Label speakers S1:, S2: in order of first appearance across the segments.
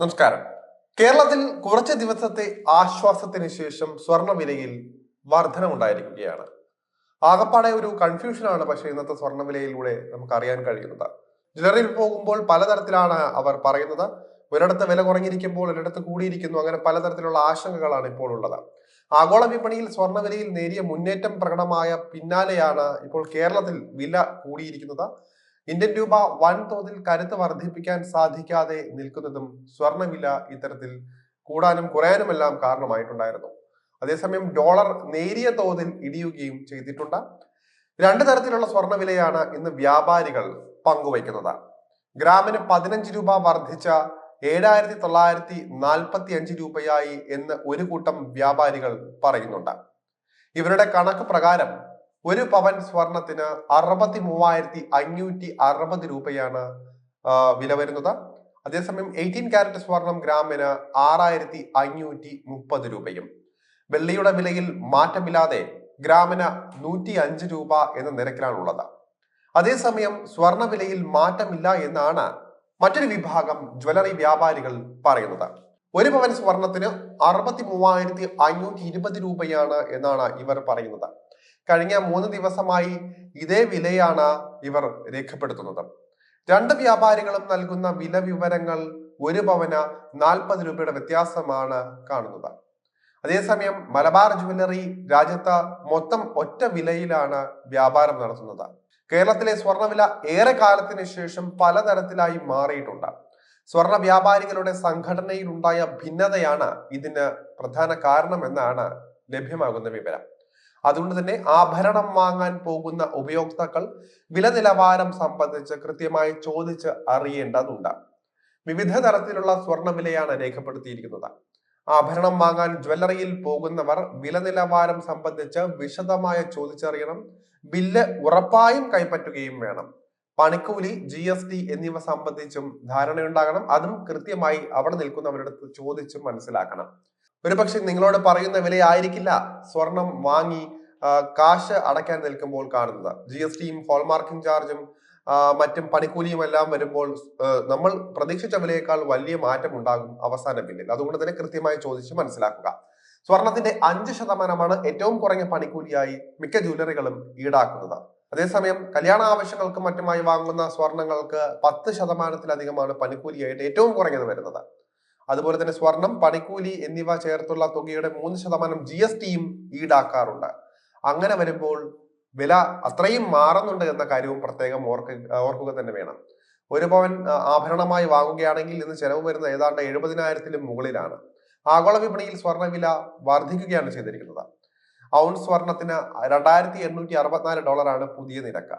S1: നമസ്കാരം. കേരളത്തിൽ കുറച്ച് ദിവസത്തെ ആശ്വാസത്തിന് ശേഷം സ്വർണവിലയിൽ വർധനമുണ്ടായിരിക്കുകയാണ്. ആകപ്പാടെ ഒരു കൺഫ്യൂഷനാണ് പക്ഷേ ഇന്നത്തെ സ്വർണവിലയിലൂടെ നമുക്ക് അറിയാൻ കഴിയുന്നത്. ജ്വല്ലറിയിൽ പോകുമ്പോൾ പലതരത്തിലാണ് അവർ പറയുന്നത്. ഒരിടത്ത് വില കുറഞ്ഞിരിക്കുമ്പോൾ ഒരിടത്ത് കൂടിയിരിക്കുന്നു. അങ്ങനെ പലതരത്തിലുള്ള ആശങ്കകളാണ് ഇപ്പോൾ ഉള്ളത്. ആഗോള വിപണിയിൽ സ്വർണവിലയിൽ നേരിയ മുന്നേറ്റം പ്രകടമായ പിന്നാലെയാണ് ഇപ്പോൾ കേരളത്തിൽ വില കൂടിയിരിക്കുന്നത്. ഇന്ത്യൻ രൂപ വൻതോതിൽ കരുത്ത് വർദ്ധിപ്പിക്കാൻ സാധിക്കാതെ നിൽക്കുന്നതും സ്വർണവില ഇത്തരത്തിൽ കൂടാനും കുറയാനുമെല്ലാം കാരണമായിട്ടുണ്ടായിരുന്നു. അതേസമയം ഡോളർ നേരിയ തോതിൽ ഇടിയുകയും ചെയ്തിട്ടുണ്ട്. രണ്ട് തരത്തിലുള്ള സ്വർണവിലയാണ് ഇന്ന് വ്യാപാരികൾ പങ്കുവയ്ക്കുന്നത്. ഗ്രാമിന് പതിനഞ്ച് രൂപ വർദ്ധിച്ച ഏഴായിരത്തി തൊള്ളായിരത്തി നാൽപ്പത്തി അഞ്ച് രൂപയായി എന്ന് ഒരു കൂട്ടം വ്യാപാരികൾ പറയുന്നുണ്ട്. ഇവരുടെ കണക്ക് പ്രകാരം ഒരു പവൻ സ്വർണത്തിന് അറുപത്തി മൂവായിരത്തി അഞ്ഞൂറ്റി അറുപത് രൂപയാണ് വില വരുന്നത്. അതേസമയം എയ്റ്റീൻ കാരറ്റ് സ്വർണം ഗ്രാമിന് ആറായിരത്തി അഞ്ഞൂറ്റി മുപ്പത് രൂപയും. വെള്ളിയുടെ വിലയിൽ മാറ്റമില്ലാതെ ഗ്രാമിന് നൂറ്റി അഞ്ച് രൂപ എന്ന നിരക്കിലാണുള്ളത് അതേസമയം സ്വർണ വിലയിൽ മാറ്റമില്ല എന്നാണ് മറ്റൊരു വിഭാഗം ജ്വല്ലറി വ്യാപാരികൾ പറയുന്നത്. ഒരു പവൻ സ്വർണത്തിന് അറുപത്തി മൂവായിരത്തി അഞ്ഞൂറ്റി ഇരുപത് രൂപയാണ് എന്നാണ് ഇവർ പറയുന്നത്. കഴിഞ്ഞ മൂന്ന് ദിവസമായി ഇതേ വിലയാണ് ഇവർ രേഖപ്പെടുത്തുന്നത്. രണ്ട് വ്യാപാരികളും നൽകുന്ന വില വിവരങ്ങൾ ഒരു പവന നാൽപ്പത് രൂപയുടെ വ്യത്യാസമാണ് കാണുന്നത്. അതേസമയം മലബാർ ജുവല്ലറി രാജ്യത്ത് മൊത്തം ഒറ്റ വിലയിലാണ് വ്യാപാരം നടത്തുന്നത്. കേരളത്തിലെ സ്വർണവില ഏറെ കാലത്തിന് ശേഷം പലതരത്തിലായി മാറിയിട്ടുണ്ട്. സ്വർണ വ്യാപാരികളുടെ സംഘടനയിലുണ്ടായ ഭിന്നതയാണ് ഇതിന് പ്രധാന കാരണമെന്നാണ് ലഭ്യമാകുന്ന വിവരം. അതുകൊണ്ട് തന്നെ ആഭരണം വാങ്ങാൻ പോകുന്ന ഉപയോക്താക്കൾ വില നിലവാരം സംബന്ധിച്ച് കൃത്യമായി ചോദിച്ച് അറിയേണ്ടതുണ്ട്. വിവിധ തരത്തിലുള്ള സ്വർണ വിലയാണ് രേഖപ്പെടുത്തിയിരിക്കുന്നത്. ആഭരണം വാങ്ങാൻ ജ്വല്ലറിയിൽ പോകുന്നവർ വില നിലവാരം സംബന്ധിച്ച് വിശദമായ ചോദിച്ചറിയണം. ബില്ല് ഉറപ്പായും കൈപ്പറ്റുകയും വേണം. പണിക്കൂലി ജി എസ് ടി എന്നിവ സംബന്ധിച്ചും ധാരണയുണ്ടാകണം. അതും കൃത്യമായി അവിടെ നിൽക്കുന്നവരുടെ അടുത്ത് ചോദിച്ചും മനസ്സിലാക്കണം. ഒരുപക്ഷെ നിങ്ങളോട് പറയുന്ന വിലയായിരിക്കില്ല സ്വർണം വാങ്ങി കാശ് അടയ്ക്കാൻ നിൽക്കുമ്പോൾ കാണുന്നത്. ജി എസ് ടിയും ഹോൾമാർക്കിംഗ് ചാർജും മറ്റും പണിക്കൂലിയും എല്ലാം വരുമ്പോൾ നമ്മൾ പ്രതീക്ഷിച്ച വിലയേക്കാൾ വലിയ മാറ്റം ഉണ്ടാകും അവസാന ബില്ലിൽ. അതുകൊണ്ട് തന്നെ കൃത്യമായി ചോദിച്ച് മനസ്സിലാക്കുക. സ്വർണത്തിന്റെ അഞ്ച് ശതമാനമാണ് ഏറ്റവും കുറഞ്ഞ പണിക്കൂലിയായി മിക്ക ജ്വല്ലറികളും ഈടാക്കുന്നത്. അതേസമയം കല്യാണ ആവശ്യങ്ങൾക്കും മറ്റുമായി വാങ്ങുന്ന സ്വർണങ്ങൾക്ക് പത്ത് ശതമാനത്തിലധികമാണ് പണിക്കൂലിയായിട്ട് ഏറ്റവും കുറഞ്ഞത് വരുന്നത്. അതുപോലെ തന്നെ സ്വർണം പണിക്കൂലി എന്നിവ ചേർത്തുള്ള തുകയുടെ മൂന്ന് ശതമാനം ജി എസ് ടിയും ഈടാക്കാറുണ്ട്. അങ്ങനെ വരുമ്പോൾ വില അത്രയും മാറുന്നുണ്ട് എന്ന കാര്യവും പ്രത്യേകം ഓർക്ക ഓർക്കുക തന്നെ വേണം. ഒരു പവൻ ആഭരണമായി വാങ്ങുകയാണെങ്കിൽ ഇന്ന് ചെലവ് വരുന്ന ഏതാണ്ട് എഴുപതിനായിരത്തിലും മുകളിലാണ്. ആഗോള വിപണിയിൽ സ്വർണവില വർദ്ധിക്കുകയാണ് ചെയ്തിരിക്കുന്നത്. ഔൺസ് സ്വർണത്തിന് രണ്ടായിരത്തി എണ്ണൂറ്റി അറുപത്തിനാല് ഡോളറാണ് പുതിയ നിരക്ക്.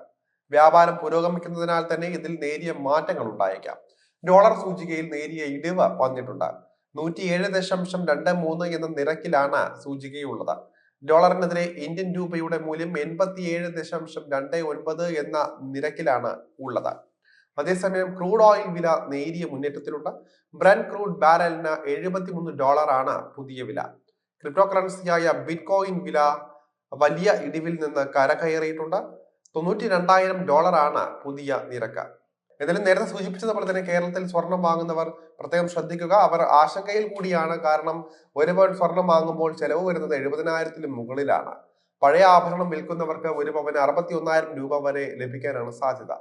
S1: വ്യാപാരം പുരോഗമിക്കുന്നതിനാൽ തന്നെ ഇതിൽ നേരിയ മാറ്റങ്ങൾ ഉണ്ടായേക്കാം. ഡോളർ സൂചികയിൽ നേരിയ ഇടിവ് വന്നിട്ടുണ്ട് നൂറ്റി ഏഴ് ദശാംശം രണ്ട് മൂന്ന് എന്ന നിരക്കിലാണ് സൂചികയുള്ളത്. ഡോളറിനെതിരെ ഇന്ത്യൻ രൂപയുടെ മൂല്യം എൺപത്തിയേഴ് ദശാംശം രണ്ട് ഒൻപത് എന്ന നിരക്കിലാണ് ഉള്ളത്. അതേസമയം ക്രൂഡ് ഓയിൽ വില നേരിയ മുന്നേറ്റത്തിലുണ്ട്. ബ്രൻ ക്രൂഡ് ബാരലിന് ഡോളർ ആണ് പുതിയ വില. ക്രിപ്റ്റോ കറൻസിയായ ബിറ്റ്കോയിൻ വില വലിയ ഇടിവിൽ നിന്ന് കരകയറിയിട്ടുണ്ട്. തൊണ്ണൂറ്റി രണ്ടായിരം ആണ് പുതിയ നിരക്ക്. എന്നാലും നേരത്തെ സൂചിപ്പിച്ചതുപോലെ തന്നെ കേരളത്തിൽ സ്വർണം വാങ്ങുന്നവർ പ്രത്യേകം ശ്രദ്ധിക്കുക. അവർ ആശങ്കയിൽ കൂടിയാണ്. കാരണം ഒരു പവൻ സ്വർണം വാങ്ങുമ്പോൾ ചെലവ് വരുന്നത് എഴുപതിനായിരത്തിന് മുകളിലാണ്. പഴയ ആഭരണം വിൽക്കുന്നവർക്ക് ഒരു പവന് അറുപത്തി ഒന്നായിരം രൂപ വരെ ലഭിക്കാനാണ് സാധ്യത.